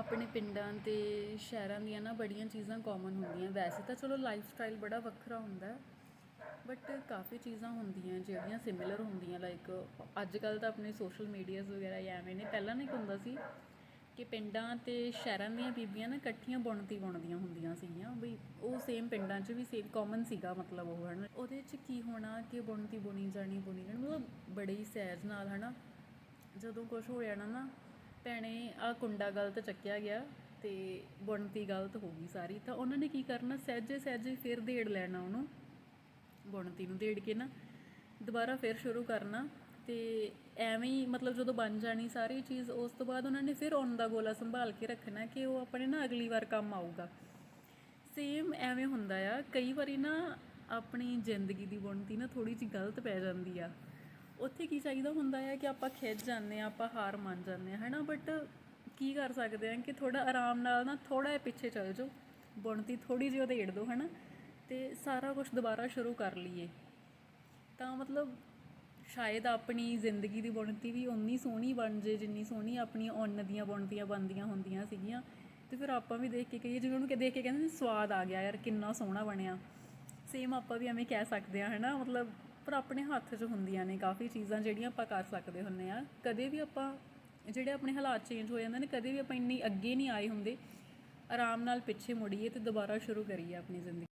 ਆਪਣੇ ਪਿੰਡਾਂ ਅਤੇ ਸ਼ਹਿਰਾਂ ਦੀਆਂ ਨਾ ਬੜੀਆਂ ਚੀਜ਼ਾਂ ਕੋਮਨ ਹੁੰਦੀਆਂ। ਵੈਸੇ ਤਾਂ ਚਲੋ ਲਾਈਫ ਸਟਾਈਲ ਬੜਾ ਵੱਖਰਾ ਹੁੰਦਾ ਬਟ ਕਾਫੀ ਚੀਜ਼ਾਂ ਹੁੰਦੀਆਂ ਜਿਹੜੀਆਂ ਸਿਮਿਲਰ ਹੁੰਦੀਆਂ ਲਾਈਕ ਅੱਜ ਕੱਲ ਤਾਂ ਆਪਣੇ ਸੋਸ਼ਲ ਮੀਡੀਆਜ਼ ਵਗੈਰਾ ਜਾਂ ਐਵੇਂ ਨੇ। ਪਹਿਲਾਂ ਨਹੀਂ ਹੁੰਦਾ ਸੀ ਕਿ ਪਿੰਡਾਂ ਤੇ ਸ਼ਹਿਰਾਂ ਦੀਆਂ ਬੀਬੀਆਂ ਨਾ ਇਕੱਠੀਆਂ ਬੁਣਤੀ ਬੁਣਦੀਆਂ ਹੁੰਦੀਆਂ ਸੀਗੀਆਂ। ਵੀ ਉਹ ਸੇਮ ਪਿੰਡਾਂ 'ਚ ਵੀ ਸੇਮ ਕਾਮਨ ਸੀਗਾ ਮਤਲਬ ਉਹ, ਹਨ। ਉਹਦੇ 'ਚ ਕੀ ਹੋਣਾ ਕਿ ਬੁਣਤੀ ਬੁਣੀ ਜਾਣੀ ਬੁਣੀ ਜਾਣੀ। ਮਤਲਬ ਬੜੇ ਹੀ ਸਹਿਜ ਨਾਲ, ਹਨਾ। ਜਦੋਂ ਕੁਝ ਹੋ ਜਾਣਾ ਨਾ ਭੈਣੇ ਆ ਕੁੰਡਾ ਗਲਤ ਚੱਕਿਆ ਗਿਆ ਤੇ ਬੁਣਤੀ ਗਲਤ ਹੋ ਗਈ ਸਾਰੀ। ਤਾਂ ਉਹਨਾਂ ਨੇ ਕੀ ਕਰਨਾ? ਸਹਿਜੇ ਸਹਿਜੇ ਫਿਰ ਦੇੜ ਲੈਣਾ ਉਹਨੂੰ। ਬੁਣਤੀ ਨੂੰ ਦੇੜ ਕੇ ਨਾ ਦੁਬਾਰਾ ਫਿਰ ਸ਼ੁਰੂ ਕਰਨਾ ਤੇ ਐਵੇਂ ਹੀ ਮਤਲਬ ਜਦੋਂ ਬਣ ਜਾਣੀ ਸਾਰੀ ਚੀਜ਼, ਉਸ ਤੋਂ ਬਾਅਦ ਉਹਨਾਂ ਨੇ ਫਿਰ ਉਹਨਾਂ ਦਾ ਗੋਲਾ ਸੰਭਾਲ ਕੇ ਰੱਖਣਾ ਕਿ ਉਹ ਆਪਣੇ ਨਾ ਅਗਲੀ ਵਾਰ ਕੰਮ ਆਊਗਾ। ਸੇਮ ਐਵੇਂ ਹੁੰਦਾ ਆ, ਕਈ ਵਾਰੀ ਨਾ ਆਪਣੀ ਜ਼ਿੰਦਗੀ ਦੀ ਬੁਣਤੀ ਨਾ ਥੋੜੀ ਜਿਹੀ ਗਲਤ ਪੈ ਜਾਂਦੀ ਆ। ਉੱਥੇ ਕੀ ਚਾਹੀਦਾ ਹੁੰਦਾ ਹੈ ਕਿ ਆਪਾਂ ਖਿੱਚ ਜਾਂਦੇ ਆ ਆਪਾਂ ਹਾਰ ਮੰਨ ਜਾਂਦੇ ਆ ਹੈਨਾ? ਬਟ ਕੀ ਕਰ ਸਕਦੇ ਆ ਕਿ ਥੋੜਾ ਆਰਾਮ ਨਾਲ ਨਾ ਥੋੜਾ ਜਿਹਾ ਪਿੱਛੇ ਚੱਲ ਜਾਓ, ਬੁਣਤੀ ਥੋੜੀ ਜਿਹੀ ਉਧੇੜ ਦਿਓ ਹੈਨਾ? ਤੇ ਸਾਰਾ ਕੁਝ ਦੁਬਾਰਾ ਸ਼ੁਰੂ ਕਰ ਲਈਏ। ਤਾਂ ਮਤਲਬ ਸ਼ਾਇਦ ਆਪਣੀ ਜ਼ਿੰਦਗੀ ਦੀ ਬੁਣਤੀ ਵੀ ਉਨੀ ਸੋਹਣੀ ਬਣ ਜੇ, ਜਿੰਨੀ ਸੋਹਣੀ ਆਪਣੀਆਂ ਉਨ ਦੀਆਂ ਬੁਣਤੀਆਂ ਬਣਦੀਆਂ ਹੁੰਦੀਆਂ ਸੀਗੀਆਂ, ਤੇ ਫਿਰ ਆਪਾਂ ਵੀ ਦੇਖ ਕੇ ਕਹੀਏ, ਜਿਵੇਂ ਉਹਨੂੰ ਕਿ ਦੇਖ ਕੇ ਕਹਿੰਦੇ ਨੇ ਸਵਾਦ ਆ ਗਿਆ ਯਾਰ, ਕਿੰਨਾ ਸੋਹਣਾ ਬਣਿਆ। ਸੇਮ ਆਪਾਂ ਵੀ ਐਵੇਂ ਕਹਿ ਸਕਦੇ ਆ ਹਨਾ? ਮਤਲਬ ਪਰ ਆਪਣੇ ਹੱਥ 'ਚ ਹੁੰਦੀਆਂ ਨੇ ਕਾਫੀ ਚੀਜ਼ਾਂ ਜਿਹੜੀਆਂ ਆਪਾਂ ਕਰ ਸਕਦੇ ਹੁੰਦੇ ਹਾਂ। ਕਦੇ ਵੀ ਆਪਾਂ ਜਿਹੜੇ ਆਪਣੇ ਹਾਲਾਤ ਚੇਂਜ ਹੋ ਜਾਂਦੇ ਨੇ, ਕਦੇ ਵੀ ਆਪਾਂ ਇੰਨੀ ਅੱਗੇ ਨਹੀਂ ਆਏ ਹੁੰਦੇ। ਆਰਾਮ ਨਾਲ ਪਿੱਛੇ ਮੁੜੀਏ ਅਤੇ ਦੁਬਾਰਾ ਸ਼ੁਰੂ ਕਰੀਏ ਆਪਣੀ ਜ਼ਿੰਦਗੀ।